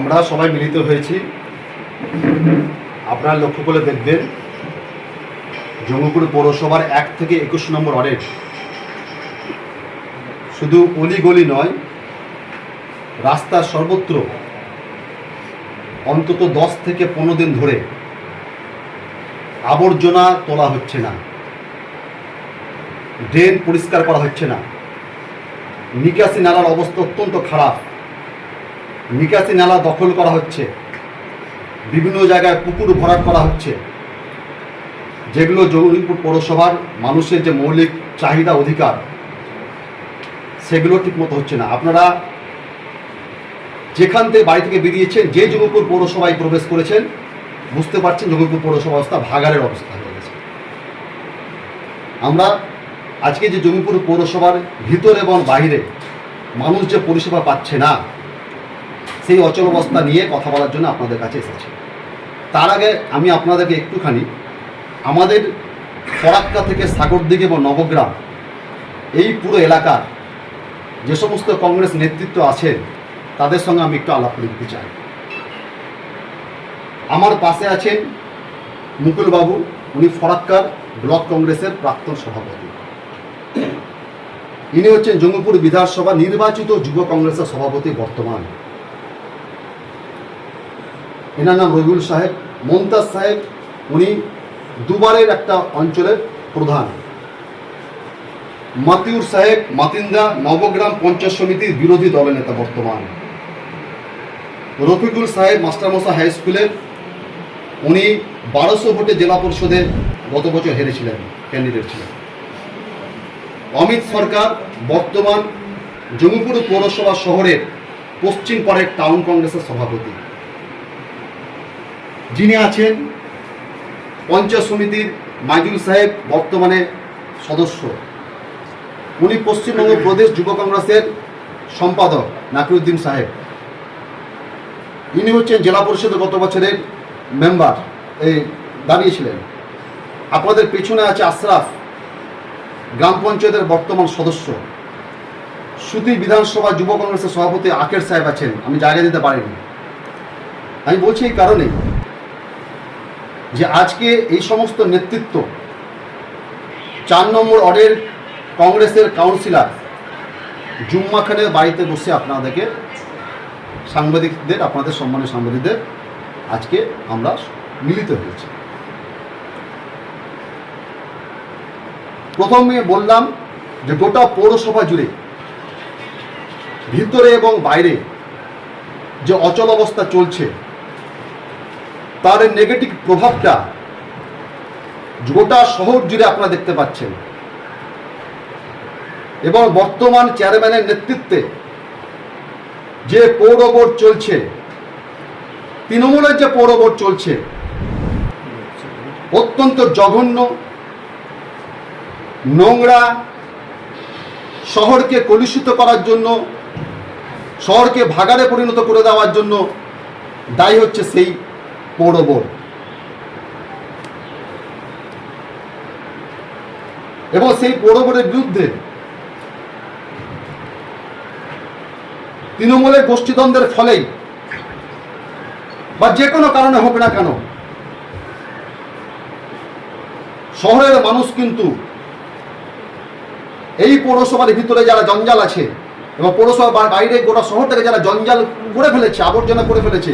আমরা সবাই মিলিত হয়েছি। আপনারা লক্ষ্য করে দেখবেন জঙ্গিপুর পৌরসভার এক থেকে একুশ নম্বর ওয়ার্ডের শুধু অলিগলি নয়, রাস্তার সর্বত্র অন্তত দশ থেকে পনেরো দিন ধরে আবর্জনা তোলা হচ্ছে না। ড্রেন পরিষ্কার করা হচ্ছে না। নিকাশি নালার অবস্থা অত্যন্ত খারাপ। নিকাশি নালা দখল করা হচ্ছে। বিভিন্ন জায়গায় পুকুর ভরাট করা হচ্ছে। যেগুলো জগদীপুর পৌরসভার মানুষের যে মৌলিক চাহিদা, অধিকার, সেগুলো ঠিকমতো হচ্ছে না। আপনারা যেখান থেকে বাড়ি থেকে বেরিয়েছেন যে জঙ্গিপুর পৌরসভায় প্রবেশ করেছেন, বুঝতে পারছেন জঙ্গিপুর পৌরসভা অবস্থা ভাগাড়ের অবস্থা হয়ে গেছে। আমরা আজকে যে জমিপুর পৌরসভার ভিতর এবং বাইরে মানুষ যে পরিষেবা পাচ্ছে না সেই অচল অবস্থা নিয়ে কথা বলার জন্য আপনাদের কাছে এসেছি। তার আগে আমি আপনাদেরকে একটুখানি আমাদের ফরাক্কা থেকে সাগরদিঘি এবং নবগ্রাম, এই পুরো এলাকার যে সমস্ত কংগ্রেস নেতৃত্ব আছেন, তাদের সঙ্গে আমি একটু আলাপ করতে চাই। আমার পাশে আছেন মুকুলবাবু, উনি ফরাক্কার ব্লক কংগ্রেসের প্রাক্তন সভাপতি। ইনি হচ্ছেন জঙ্গিপুর বিধানসভা নির্বাচিত যুব কংগ্রেসের সভাপতি বর্তমান। এনার নাম রবিউল সাহেব। মমতাজ সাহেব, উনি দুবারের একটা অঞ্চলের প্রধান। মাতিউর সাহেব, মাতিন্দা, নবগ্রাম পঞ্চায়েত সমিতির বিরোধী দলের নেতা বর্তমান। রফিকুল সাহেব মাস্টারমশা হাই স্কুলের। উনি বারোশো ভোটে জেলা পরিষদে গত বছর হেরেছিলেন ক্যান্ডিডেট ছিলেন। অমিত সরকার বর্তমান জঙ্গিপুর পৌরসভা শহরের পশ্চিম পাড়ের টাউন কংগ্রেসের সভাপতি। যিনি আছেন পঞ্চায়েত সমিতির মাইজুল সাহেব বর্তমানে সদস্য। উনি পশ্চিমবঙ্গ প্রদেশ যুব কংগ্রেসের সম্পাদক নাকিরুদ্দিন সাহেব। ইনি হচ্ছেন জেলা পরিষদের গত বছরের মেম্বার। এই দাঁড়িয়েছিলেন। আপনাদের পেছনে আছে আশরাফ, গ্রাম পঞ্চায়েতের বর্তমান সদস্য। সুতি বিধানসভা যুব কংগ্রেসের সভাপতি আকের সাহেব আছেন। আমি জায়গা দিতে পারিনি। আমি বলছি এই কারণে যে আজকে এই সমস্ত নেতৃত্ব চার নম্বর অর্ডের কংগ্রেসের কাউন্সিলর জুম্মা খানের বাড়িতে বসে আপনাদেরকে সাংবাদিকদের, আপনাদের সম্মানের সাংবাদিকদের আজকে আমরা মিলিত হয়েছি। প্রথমে বললাম যে গোটা পৌরসভা জুড়ে, ভিতরে এবং বাইরে যে অচল অবস্থা চলছে তার নেগেটিভ প্রভাবটা গোটা শহর জুড়ে আপনারা দেখতে পাচ্ছেন। এবং বর্তমান চেয়ারম্যানের নেতৃত্বে যে পৌর বোর্ড চলছে, তৃণমূলের যে পৌর বোর্ড চলছে, অত্যন্ত জঘন্য, নোংরা, শহরকে কলুষিত করার জন্য, শহরকে ভাগাড়ে পরিণত করে দেওয়ার জন্য দায়ী হচ্ছে সেই পৌর এবং সেই পৌর বিরুদ্ধে তৃণমূলের গোষ্ঠীদ্বন্দ্বের ফলেই বা যে কোনো কারণে হোক না কেন, শহরের মানুষ কিন্তু এই পৌরসভার ভিতরে যারা জঞ্জাল আছে এবং পৌরসভা বাইরে গোটা শহর থেকে যারা জঞ্জাল করে ফেলেছে, আবর্জনা করে ফেলেছে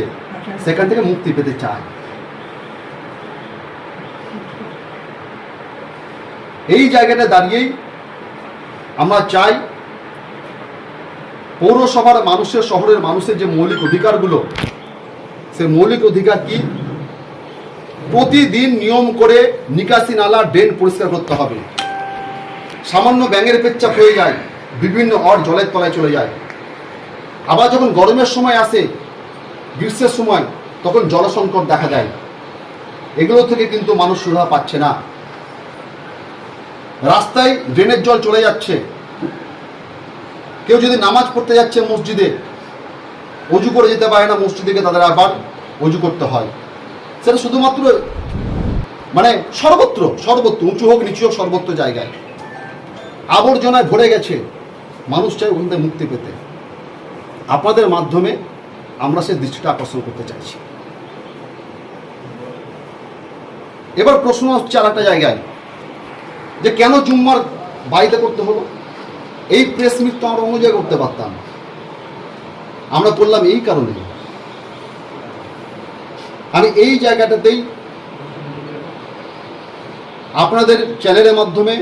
সেখান থেকে মুক্তি পেতে চায়। এই জায়গাটা দাঁড়িয়েই আমরা চাই পৌরসভার মানুষের, শহরের মানুষের যে মৌলিক অধিকারগুলো, সে মৌলিক অধিকার কি? প্রতিদিন নিয়ম করে নিকাশি নালা, ড্রেন পরিষ্কার করতে হবে। সামান্য ব্যাঙের পেচ্চাপ হয়ে যায়, বিভিন্ন অর জলের তলায় চলে যায়। আবার যখন গরমের সময় আসে, গ্রীষ্মের সময় তখন জলসংকট দেখা যায় এগুলো থেকে কিন্তু মানুষ সুবিধা পাচ্ছে না। রাস্তায় ড্রেনের জল চলে যাচ্ছে। কেউ যদি নামাজ পড়তে যাচ্ছে মসজিদে, অজু করে যেতে পারে না মসজিদে তাদের আবার অজু করতে হয়। সেটা শুধুমাত্র মানে সর্বত্র সর্বত্র, উঁচু হোক, নিচু হোক, সর্বত্র জায়গায়। আবর্জনায় ভরে গেছে। মানুষ চাই ওখান থেকে মুক্তি পেতে। আপনাদের মাধ্যমে আমরা সেই দৃষ্টিটা আকর্ষণ করতে চাইছি। এবার প্রশ্ন হচ্ছে আর একটা জায়গায় যে কেন জুম্মার বাড়িতে করতে হলো? এই প্রেস মিট তো আমরা অন্য জায়গায় করতে পারতাম। আমরা করলাম এই কারণে। আমি এই জায়গাটাতেই আপনাদের চ্যানেলের মাধ্যমে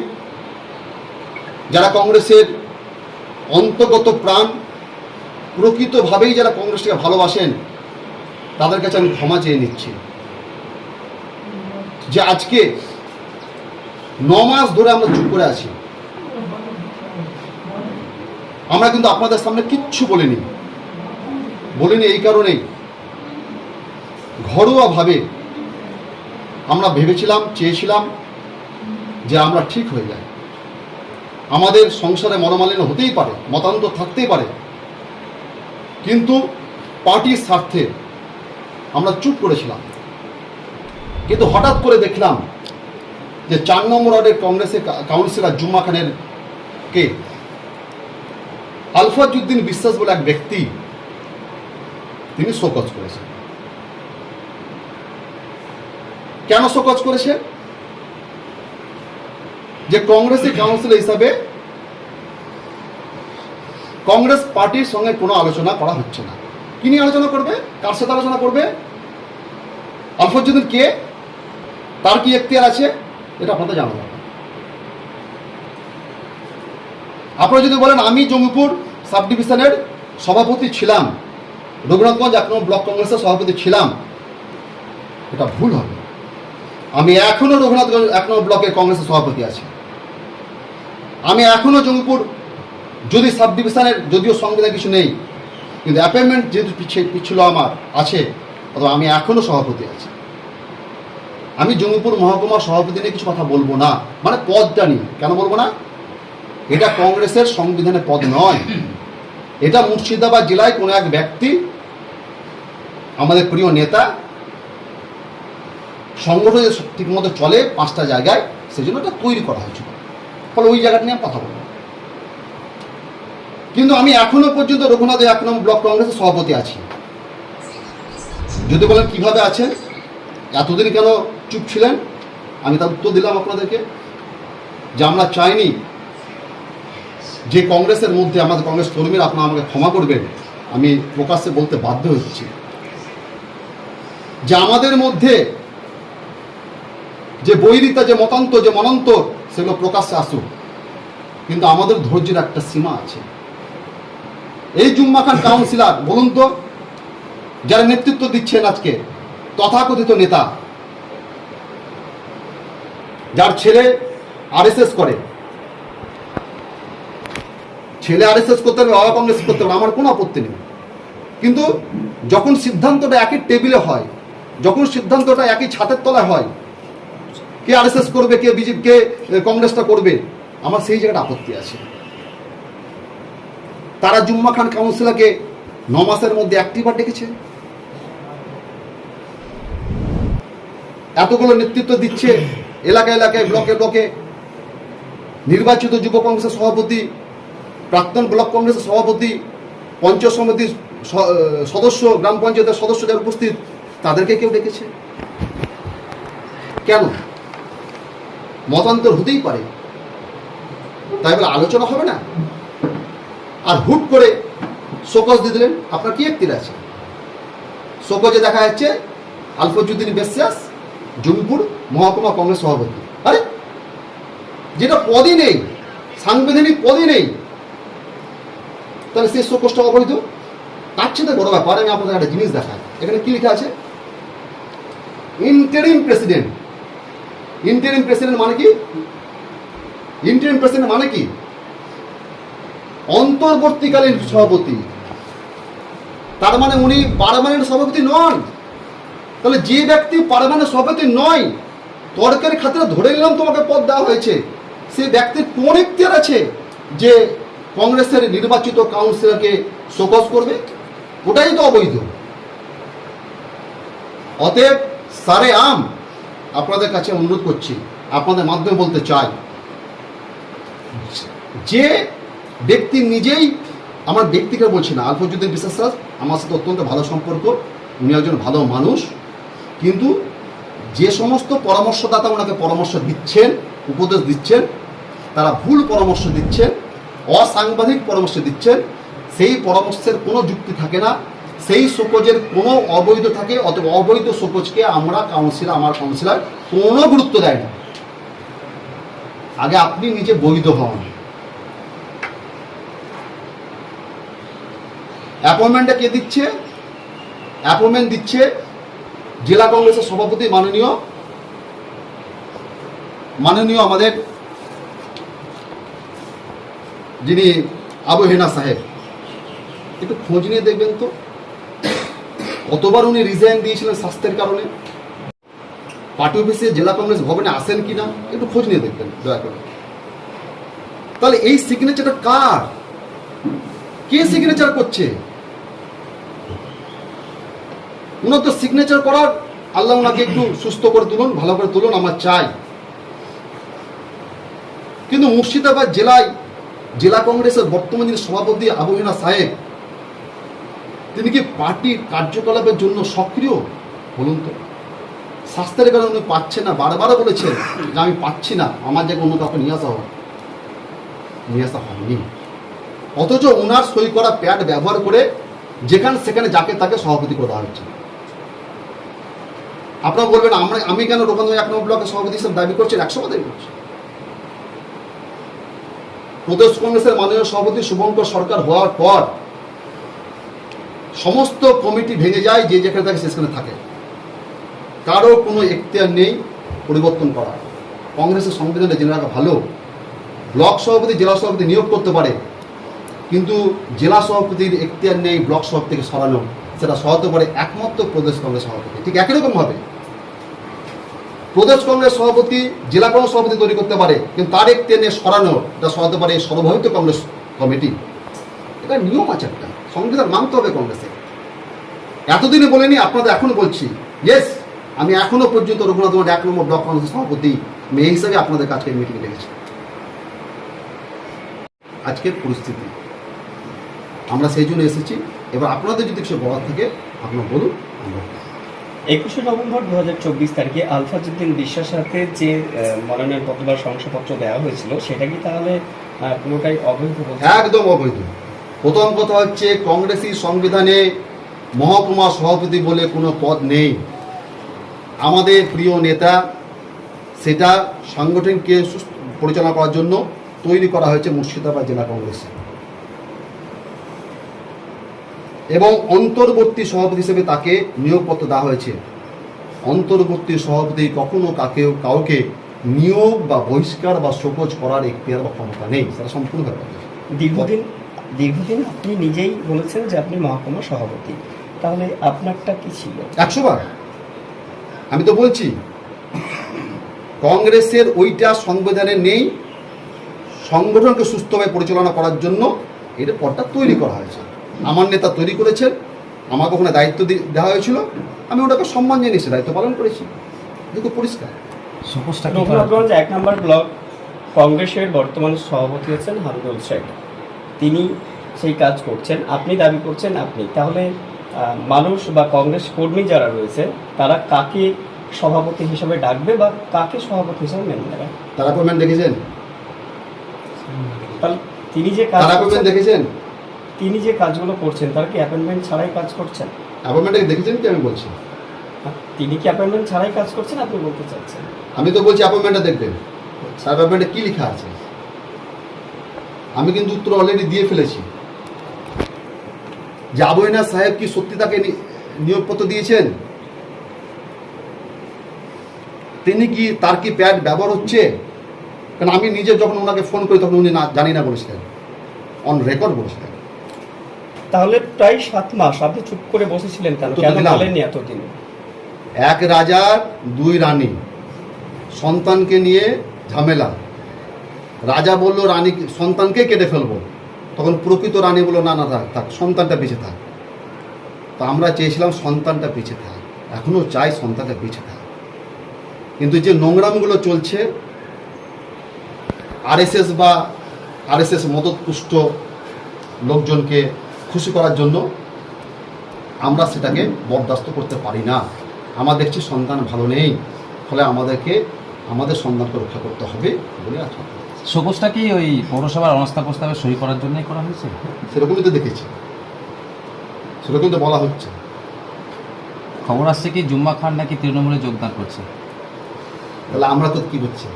যারা কংগ্রেসের অন্তর্গত প্রাণ, প্রকৃতভাবেই যারা কংগ্রেসকে ভালোবাসেন, তাদের কাছে আমি ক্ষমা চেয়ে নিচ্ছি। যে আজকে ন মাস ধরে আমরা চুপ করে আছি। আমরা কিন্তু আপনাদের সামনে কিচ্ছু বলিনি। বলিনি এই কারণেই। ঘরোয়াভাবে আমরা ভেবেছিলাম, চেয়েছিলাম যে আমরা ঠিক হয়ে যাই। আমাদের সংসারে মনোমালিন্য হতেই পারে, মতান্তর থাকতেই পারে। কিন্তু পার্টির স্বার্থে আমরা চুপ করেছিলাম। কিন্তু হঠাৎ করে দেখলাম যে চার নম্বর ওয়ার্ডের কংগ্রেসের কাউন্সিলর জুম্মা খানের কে? আলফাজুদ্দিন বিশ্বাস বলে এক ব্যক্তি তিনি শোকজ করেছেন কেন শোকজ করেছেন যে কংগ্রেসের কাউন্সিলর হিসাবে কংগ্রেস পার্টির সঙ্গে কোনো আলোচনা করা হচ্ছে না। কি নিয়ে আলোচনা করবে? কার সাথে আলোচনা করবে? আলফাজুদ্দিন কে? তার কি এখতিয়ার আছে? এটা আপনাদের জানা দরকার। আপনারা যদি বলেন, আমি জঙ্গিপুর সাব ডিভিশনের সভাপতি ছিলাম, রঘুনাথগঞ্জ এক ব্লক কংগ্রেসের সভাপতি ছিলাম, এটা ভুল হবে। আমি এখনও রঘুনাথগঞ্জ এক নম্বর ব্লকের কংগ্রেসের সভাপতি আছি। আমি এখনও জঙ্গিপুর, যদি সাব ডিভিশনের যদিও সংবিধান কিছু নেই, কিন্তু অ্যাপয়েন্টমেন্ট যেহেতু পিছিয়ে পিছিল আমার, আছে, অথবা আমি এখনও সভাপতি আছি। আমি জঙ্গিপুর মহকুমার সভাপতি নিয়ে কিছু কথা বলব না। মানে পদটা নিয়ে। কেন বলব না? এটা কংগ্রেসের সংবিধানে পদ নয়। এটা মুর্শিদাবাদ জেলায় কোনো এক ব্যক্তি, আমাদের প্রিয় নেতা, সংগঠন ঠিকমতো চলে পাঁচটা জায়গায় সেই জন্য এটা তৈরি করা হয়েছিল। ফলে ওই জায়গাটা নিয়ে কথা বলব। কিন্তু আমি এখনও পর্যন্ত রঘুনাথ এক নম্বর ব্লক কংগ্রেসের সভাপতি আছি। যদি বলেন কীভাবে আছেন? এতদিন কেন চুপ ছিলেন? আমি তার উত্তর দিলাম আপনাদেরকে। যে আমরা চাইনি যে কংগ্রেসের মধ্যে আমাদের কংগ্রেস কর্মীরা আপনারা আমাকে ক্ষমা করবেন, আমি প্রকাশ্যে বলতে বাধ্য হচ্ছি। যে আমাদের মধ্যে যে বৈরিতা, যে মতান্ত, যে মনান্তর, সেগুলো প্রকাশ্যে আসুক। কিন্তু আমাদের ধৈর্যের একটা সীমা আছে। এই জুম্মা খান কাউন্সিলর, বলুন তো, যারা নেতৃত্ব দিচ্ছেন আজকে, তথাকথিত নেতা যার ছেলে আরএসএস করে। ছেলে আরএসএস করতে হবে, বাবা কংগ্রেস করতে হবে, আমার কোনো আপত্তি নেই। কিন্তু যখন সিদ্ধান্তটা একই টেবিলে হয়, যখন সিদ্ধান্তটা একই ছাতের তলায় হয়, কে আরএসএস করবে, কে বিজেপি, কে কংগ্রেসটা করবে, আমার সেই জায়গাটা আপত্তি আছে। তারা জুম্মা খান কাউন্সিলরকে ন মাসের মধ্যে একটিবার ডেকেছে। এতগুলো নেতৃত্ব দিচ্ছে এলাকা, এলাকায়, ব্লকে ব্লকে নির্বাচিত যুব কংগ্রেসের সভাপতি, প্রাক্তন ব্লক কংগ্রেসের সভাপতি, পঞ্চায়েত সমিতির সদস্য, গ্রাম পঞ্চায়েতের সদস্য যারা উপস্থিত, তাদেরকে কেউ ডেকেছে কেন? মতান্তর হতেই পারে। তাই বলে আলোচনা হবে না? আর হুট করে শোকজ দিয়ে দিলেন, আপনার কি একটির আছে? শোকজে দেখা যাচ্ছে আলফজুদ্দিন বিশ্বাস জমিপুর মহকুমা কংগ্রেস সভাপতি। আরে, যেটা পদই নেই, সাংবিধানিক পদই নেই, তাহলে সেই শোকজটা অবৈধ তার চেয়ে বড় ব্যাপার, আমি আপনাদের একটা জিনিস দেখাই। এখানে কি লেখা আছে? ইন্টারিম প্রেসিডেন্ট ইন্টারিম প্রেসিডেন্ট মানে কি? ইন্টারিম প্রেসিডেন্ট মানে কি? অন্তর্বর্তীকালীন সভাপতি। তার মানে উনি পার্মানেন্ট সভাপতি নন। তাহলে যে ব্যক্তি পার্মানেন্ট সভাপতি নয় তর্কের খাতিরে ধরে নিলাম তোমাকে পদ দেওয়া হয়েছে। সেই ব্যক্তির কোন এখতিয়ার আছে যে কংগ্রেসের নির্বাচিত কাউন্সিলরকে শোকজ করবে? ওটাই তো অবৈধ। অতএব সারে আম, আপনাদের কাছে অনুরোধ করছি, আপনাদের মাধ্যমে বলতে চাই। যে ব্যক্তি নিজেই, আমার ব্যক্তিকে বলছি না, আলফজুদ্দিন বিশ্বাস আমার সাথে অত্যন্ত ভালো সম্পর্ক, উনি একজন ভালো মানুষ, কিন্তু যে সমস্ত পরামর্শদাতা ওনাকে পরামর্শ দিচ্ছেন, উপদেশ দিচ্ছেন, তারা ভুল পরামর্শ দিচ্ছেন, অসাংবাদিক পরামর্শ দিচ্ছেন, সেই পরামর্শের কোনো যুক্তি থাকে না, সেই শোকজের কোনো অবৈধ থাকে, অথবা অবৈধ শোকজকে আমরা কাউন্সিলর আমার কাউন্সিলর কোনো গুরুত্ব দেয় না। আগে আপনি নিজে বৈধ হন। অ্যাপয়েন্টমেন্টটা কে দিচ্ছে? অ্যাপয়েন্টমেন্ট দিচ্ছে জেলা কংগ্রেসের সভাপতি মাননীয় মাননীয় আমাদের যিনি আবু হেনা সাহেব। একটু খোঁজ নিয়ে দেখবেন তো। কতবার উনি রিজাইন দিয়েছিলেন স্বাস্থ্যের কারণে? পার্টি অফিসে জেলা কংগ্রেস ভবনে আসেন কিনা একটু খোঁজ নিয়ে দেখবেন, দয়া করে। তাহলে এই সিগনেচারটা কার? কে সিগনেচার করছে? উনার তো সিগনেচার করার। আল্লাহ ওনাকে একটু সুস্থ করে তুলুন, ভালো করে তুলুন, আমার চাই। কিন্তু মুর্শিদাবাদ জেলায় জেলা কংগ্রেসের বর্তমান যিনি সভাপতি আবহিনা সাহেব, তিনি কি পার্টির কার্যকলাপের জন্য সক্রিয়? বলুন তো। স্বাস্থ্যের কারণে উনি পাচ্ছেন না, বারবার বলেছেন যে আমি পাচ্ছি না, আমার জায়গায় অন্য কাউকে নিয়ে আসা হবে নিয়ে আসা হয়নি। অথচ ওনার সই করা প্যাড ব্যবহার করে যেখানে সেখানে যাকে তাকে সভাপতি করে দেওয়া হচ্ছে। আপনারা বলবেন, আমরা, আমি কেন রোপণ এক নম্বর ব্লকের সভাপতি হিসেবে দাবি করছেন একশো দাবি করছি। প্রদেশ কংগ্রেসের মাননীয় সভাপতি শুভঙ্কর সরকার হওয়ার পর সমস্ত কমিটি ভেঙে যায়, যে যেখানে থাকে সেখানে থাকে। কারও কোনো এখতিয়ার নেই পরিবর্তন করা। কংগ্রেসের সংবিধানে জেনে রাখা ভালো। ব্লক সভাপতি, জেলা সভাপতি নিয়োগ করতে পারে, কিন্তু জেলা সভাপতির এখতিয়ার নেই ব্লক সভাপতি থেকে সরানো। সেটা সরাতে পারে একমাত্র প্রদেশ কংগ্রেস সভাপতি। ঠিক একই রকম হবে প্রদেশ কংগ্রেস সভাপতি, জেলা কংগ্রেস সভাপতি তৈরি করতে পারে, কিন্তু তার এখতিয়ার নিয়ে সরানো, এটা সরাতে পারে সর্বভারতীয় কংগ্রেস কমিটি। এটা নিয়ম আছে একটা, সংবিধান মানতে হবে কংগ্রেসে এতদিনে বলিনি, আপনাদের এখনও বলছি। ইয়েস আমি এখনও পর্যন্ত রঘুনাথ মাঠ এক নম্বর ব্লক কংগ্রেসের সভাপতি, মেয়ে হিসাবে আপনাদের কাছে মিটিং ডেকেছি আজকের পরিস্থিতি। আমরা সেই জন্য এসেছি। এবার আপনাদের যদি কিছু বলার থাকে, আপনারা বলুন, আমরা একুশে নভেম্বর দু হাজার চব্বিশ তারিখে আলফাজুদ্দিন বিশ্বাসের হাতে যে মনোনয়নপত্র বা শংসাপত্র দেওয়া হয়েছিল, সেটা কি তাহলে পুরোটাই অবৈধ একদম অবৈধ। প্রথম কথা হচ্ছে কংগ্রেসি সংবিধানে মহকুমা সভাপতি বলে কোনো পদ নেই। আমাদের প্রিয় নেতা, সেটা সাংগঠনিককে সুস্থ পরিচালনা করার জন্য তৈরি করা হয়েছে মুর্শিদাবাদ জেলা কংগ্রেসে। এবং অন্তর্বর্তী সভাপতি হিসেবে তাকে নিয়োগপত্র দেওয়া হয়েছে। অন্তর্বর্তী সভাপতি কখনো কাকেও কাউকে নিয়োগ বা বহিষ্কার বা শোকজ করার এখতিয়ার বা ক্ষমতা নেই সেটা সম্পূর্ণভাবে অবৈধ। দীর্ঘদিন দীর্ঘদিন আপনি নিজেই বলেছেন যে আপনি মহকুমা সভাপতি। তাহলে আপনারটা কি ছিল? একশো বার আমি তো বলছি কংগ্রেসের ওইটা সংবিধানে নেই সংগঠনকে সুস্থভাবে পরিচালনা করার জন্য এটা পদটা তৈরি করা হয়েছে। আমার নেতা তৈরি করেছেন আমাকে ওখানে দায়িত্ব দি- দেওয়া হয়েছিল আমি ওটাকে সম্মান জানিয়েছি দায়িত্ব পালন করেছি। কিন্তু পরিষ্কার। এক নম্বর ব্লক কংগ্রেসের বর্তমান সভাপতি হচ্ছেন হামিদুল শেখ। তিনি সেই কাজ করছেন আপনি দাবি করছেন আপনি। তাহলে মানুষ বা কংগ্রেস কর্মী যারা রয়েছে তারা কাকে সভাপতি হিসেবে ডাকবে বা কাকে সভাপতি হিসেবে মেনে নেবে? তারা অ্যাপয়েন্টমেন্ট দেখেছেন? তাহলে তিনি যে কাজ তারা দেখেছেন? তিনি যে কাজগুলো করছেন তার কি অ্যাপয়েন্টমেন্ট ছাড়াই কাজ করছেন? অ্যাপয়েন্টমেন্ট দেখেছেন কি আমি বলছি? তিনি কি অ্যাপয়েন্টমেন্ট ছাড়াই কাজ করছেন আপনি বলতে চাচ্ছেন আমি তো বলছি অ্যাপয়েন্টমেন্টটা দেখবেন। অ্যাপয়েন্টমেন্টে কি লেখা আছে? আমি কিন্তু উত্তর অলরেডি দিয়ে ফেলেছি। যে আবহিনা সাহেব কি সত্যি তাকে নিয়োগপত্র দিয়েছেন? তিনি কি তার কি প্যাড ব্যবহার হচ্ছে? কারণ আমি নিজে যখন ওনাকে ফোন করি তখন উনি না জানি না বলেছিলেন। অন রেকর্ড বলেছিলেন। তাহলে প্রায় সাত মাস আপনি চুপ করে বসেছিলেন কেন? কেন। বলেননি এতদিন? এক রাজার দুই রানী। সন্তানকে নিয়ে ঝামেলা। রাজা বলল রানী সন্তানকে কেটে ফেলব। তখন প্রকৃত রানী বলল না না থাক থাক সন্তানটা বেঁচে থাক। তো আমরা চেয়েছিলাম সন্তানটা বেঁচে থাক। এখনও চাই সন্তানটা বেঁচে থাক। কিন্তু যে নোংরামগুলো চলছে আরএসএস বা আরএসএস মদতপুষ্ট লোকজনকে করার জন্য আমরা সেটাকে বরদাস্ত করতে পারি না। আমার দেখছি সন্তান ভালো নেই ফলে আমাদেরকে আমাদের সন্তানকে রক্ষা করতে হবে বলে আজকে শোকসটা কি ওই পৌরসভার অনাস্থা প্রস্তাবে সই করার জন্যই করা হয়েছে? সেরকমই তো দেখেছি। সেরকম তো বলা হচ্ছে। খবর আসছে কি জুম্মা খান নাকি তৃণমূলে যোগদান করছে? তাহলে আমরা তো কি করছি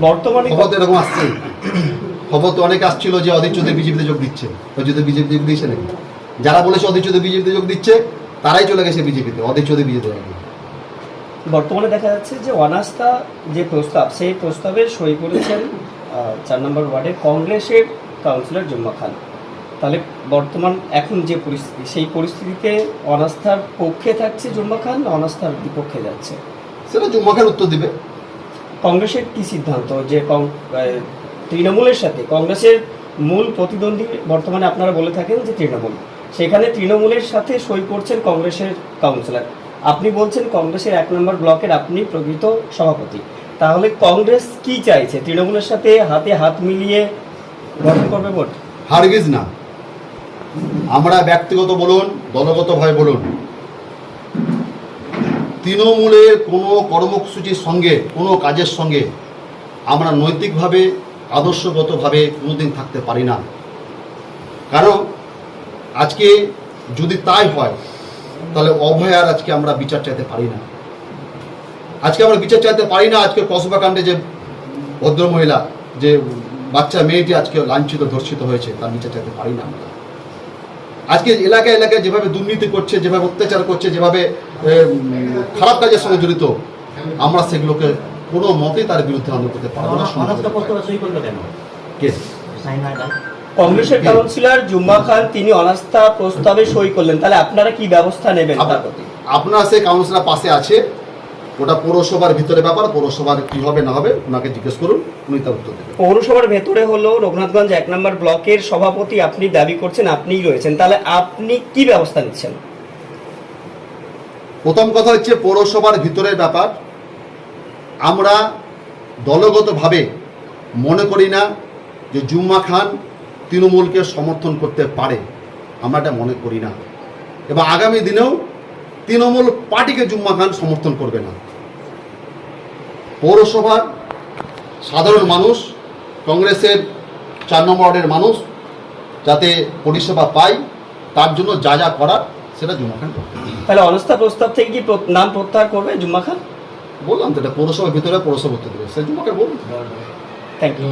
বর্তমানে খবর এরকম আসছে খবর তো অনেক আসছিল যে অধীর চৌধুরী বিজেপিতে যোগ দিচ্ছে। অধীর চৌধুরী বিজেপি যোগ দিয়েছে নাকি? যারা বলেছে অধীর চৌধুরী বিজেপিতে যোগ দিচ্ছে তারাই চলে গেছে বিজেপিতে অধীর চৌধুরী বিজেপিতে বর্তমানে দেখা যাচ্ছে যে অনাস্থা যে প্রস্তাব সেই প্রস্তাবে সই করেছেন চার নম্বর ওয়ার্ডে কংগ্রেসের কাউন্সিলর জুম্মা খান। তাহলে বর্তমান এখন যে পরিস্থিতি সেই পরিস্থিতিতে অনাস্থার পক্ষে থাকছে জুম্মা খান না অনাস্থার বিপক্ষে যাচ্ছে? সেটা জুম্মাখান উত্তর দিবে। কংগ্রেসের কি সিদ্ধান্ত? যে তৃণমূলের সাথে, কংগ্রেসের মূল প্রতিদ্বন্দ্বী বর্তমানে আপনারা বলে থাকেন যে তৃণমূল। সেখানে তৃণমূলের সাথে সই করছেন কংগ্রেসের কাউন্সিলর। আপনি বলছেন কংগ্রেসের এক নম্বর ব্লকের আপনি প্রকৃত সভাপতি। তাহলে কংগ্রেস কি চাইছে? তৃণমূলের সাথে হাতে হাত মিলিয়ে গঠন করবে ভোট? হারগিজ না। আমরা ব্যক্তিগত বলুন দলগতভাবে বলুন, তৃণমূলের কোনো কর্মসূচির সঙ্গে, কোনো কাজের সঙ্গে আমরা নৈতিকভাবে আদর্শগতভাবে কোনোদিন থাকতে পারি না। কারণ আজকে যদি তাই হয়, তাহলে অভয়ার আজকে আমরা বিচার চাইতে পারি না। আজকে আমরা বিচার চাইতে পারি না আজকে কসবা কাণ্ডে যে ভদ্রমহিলা, যে বাচ্চা মেয়েটি আজকে লাঞ্ছিত, ধর্ষিত হয়েছে, তার বিচার চাইতে পারি না আমরা। আজকে এলাকায় এলাকায় যেভাবে দুর্নীতি করছে, যেভাবে অত্যাচার করছে, যেভাবে খারাপ কাজের সঙ্গে জড়িত, আমরা সেগুলোকে কোনো মতে তার বিরুদ্ধে আন্দোলন করতে পারব না কংগ্রেসের কাউন্সিলর জুম্মা খান তিনি অনাস্থা প্রস্তাবে সই করলেন। তাহলে আপনারা কি ব্যবস্থা নেবেন তার প্রতি? আপনার সেই কাউন্সিলর পাশে আছে। ওটা পৌরসভার ভিতরে ব্যাপার পৌরসভার কি হবে না হবে ওনাকে জিজ্ঞেস করুন উনি তার উত্তর দেবেন। পৌরসভার ভেতরে হলো রঘুনাথগঞ্জ এক নম্বর ব্লকের সভাপতি আপনি দাবি করছেন আপনিই রয়েছেন। তাহলে আপনি কি ব্যবস্থা নিচ্ছেন? প্রথম কথা হচ্ছে পৌরসভার ভিতরের ব্যাপার আমরা দলগতভাবে মনে করি না যে জুম্মা খান তৃণমূলকে সমর্থন করতে পারে। আমরা এটা মনে করি না। এবং আগামী দিনেও তৃণমূল পার্টিকে জুম্মা খান সমর্থন করবে না। পৌরসভার সাধারণ মানুষ, কংগ্রেসের চার নম্বর ওয়ার্ডের মানুষ যাতে পরিষেবা পায়, তার জন্য যা যা করার সেটা জুম্মা খান তাহলে অনাস্থা প্রস্তাব থেকে কি নাম প্রত্যাহার করবে জুম্মা খান? বললাম তো এটা পৌরসভার ভিতরে পৌরসভা উত্তর দেবে সেই জুম্মাকে বলুন থ্যাংক ইউ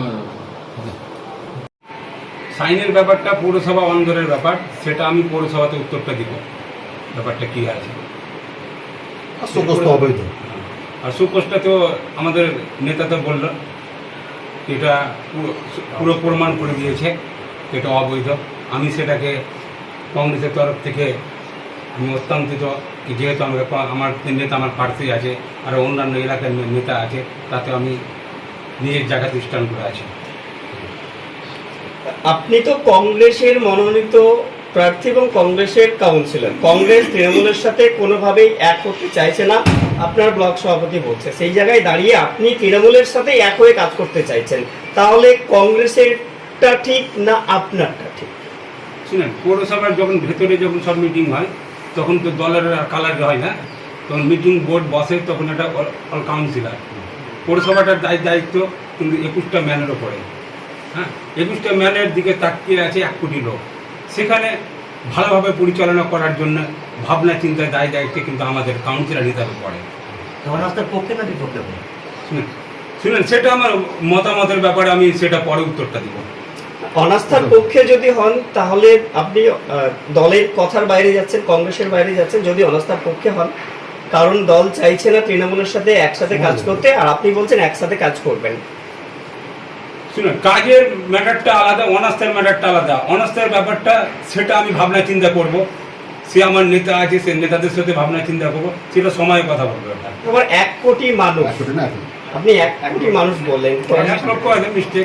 সাইনের ব্যাপারটা পৌরসভা অন্দরের ব্যাপার সেটা আমি পৌরসভাতে উত্তরটা দিব। ব্যাপারটা কি আছে? আর সুগ্রস্ত হবেই তো। আর সুকোষটা তো আমাদের নেতা তো বলল এটা পুরো- পুরো প্রমাণ করে দিয়েছে এটা অবৈধ। আমি সেটাকে কংগ্রেসের তরফ থেকে আমি অত্যন্তিত যেহেতু আমার আমার নেতা আমার প্রার্থী আছে আর অন্যান্য এলাকার নেতা আছে তাতে আমি নিজের জায়গা দৃষ্টান করে আছি। আপনি তো কংগ্রেসের মনোনীত প্রার্থী এবং কংগ্রেসের কাউন্সিলর। কংগ্রেস তৃণমূলের সাথে কোনোভাবেই এক হতে চাইছে না আপনার ব্লক সভাপতি বলছে। সেই জায়গায় দাঁড়িয়ে আপনি তৃণমূলের সাথে এক হয়ে কাজ করতে চাইছেন। তাহলে কংগ্রেসেরটা ঠিক না আপনারটা ঠিক? শুনেন পৌরসভার যখন ভেতরে যখন সব মিটিং হয় তখন তো দলের আর কালার হয় না। তখন মিটিং বোর্ড বসে তখন এটা অল- কাউন্সিলার পৌরসভাটার দায় দায়িত্ব কিন্তু একুশটা ম্যানেরও পড়ে হ্যাঁ একুশটা ম্যানের দিকে তাকিয়ে আছে এক কোটি লোক। সেখানে ভালোভাবে পরিচালনা করার জন্য ভাবনা চিন্তায় দায় দায়িত্ব কিন্তু আমাদের কাউন্সিলার হিসাবে পড়ে। পক্ষে না বিপক্ষে? শুনেন শুনেন সেটা আমার মতামতের ব্যাপারে আমি সেটা পরে উত্তরটা দিব। অনাস্থার পক্ষে যদি হন তাহলে আপনি দলের কথার বাইরে যাচ্ছেন কংগ্রেসের বাইরে যাচ্ছেন যদি অনাস্থার পক্ষে হন কারণ দল চাইছে না তৃণমূলের সাথে একসাথে কাজ করতে আর আপনি বলছেন একসাথে কাজ করবেন। শুনুন কাজের ম্যাটারটা আলাদা অনাস্থার ম্যাটারটা আলাদা। অনাস্থার ব্যাপারটা সেটা আমি ভাবনা চিন্তা করব। সে আমার নেতা আছে সে নেতাদের সাথে ভাবনা চিন্তা করব। সেটা সময়ে কথা বলব তোমার এক কোটি মানুষ আপনি এক কোটি মানুষ বললেন এক লক্ষ আছে মিস্টেক.